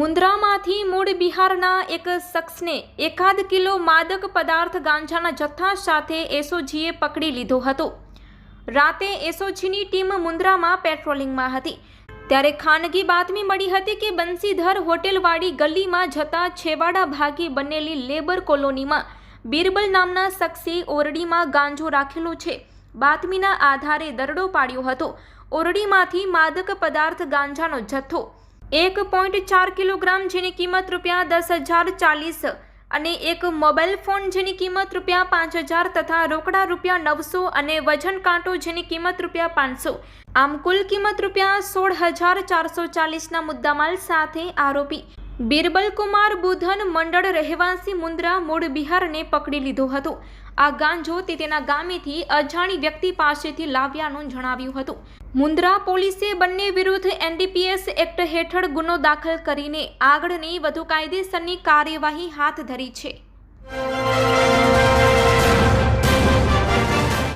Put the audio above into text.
મુન્દ્રામાંથી મૂળ બિહારના એક શખ્સને એકાદ કિલો માદક પદાર્થ ગાંજાના જથ્થા સાથે એસઓજીએ પકડી લીધો હતો. રાતે એસઓજીની ટીમ મુન્દ્રામાં પેટ્રોલિંગમાં હતી. ત્યારે ખાનગી બાતમી મળી હતી કે બંસીધર હોટેલવાળી ગલીમાં જતા છેવાડા ભાગે બનેલી લેબર કોલોનીમાં બિરબલ નામના શખ્સે ઓરડીમાં ગાંજો રાખેલો છે. બાતમીના આધારે દરડો પાડ્યો હતો. ઓરડીમાંથી માદક પદાર્થ ગાંજાનો જથ્થો એક પોઈન્ટ ચાર કિલોગ્રામ જેની કિંમત રૂપિયા દસ હજાર ચાલીસ અને એક મોબાઈલ ફોન જેની કિંમત રૂપિયા પાંચ હજાર તથા રોકડા રૂપિયા નવસો અને વજન કાંટો જેની કિંમત રૂપિયા પાંચસો. આમ કુલ કિંમત રૂપિયા સોળ હજાર ચારસો ચાલીસના મુદ્દામાલ સાથે આરોપી. બિરબલ કુમાર બુધન મંડળ રહેવાસી મુન્દ્રા મૂળ બિહારને પકડી લીધો હતો. આ ગાંજો તે તેના ગામેથી અજાણી વ્યક્તિ પાસેથી લાવ્યાનું જણાવ્યું હતું. મુન્દ્રા પોલીસે બંને વિરુદ્ધ એનડીપીએસ એક્ટ હેઠળ ગુનો દાખલ કરીને આગળની વધુ કાયદેસરની કાર્યવાહી હાથ ધરી છે.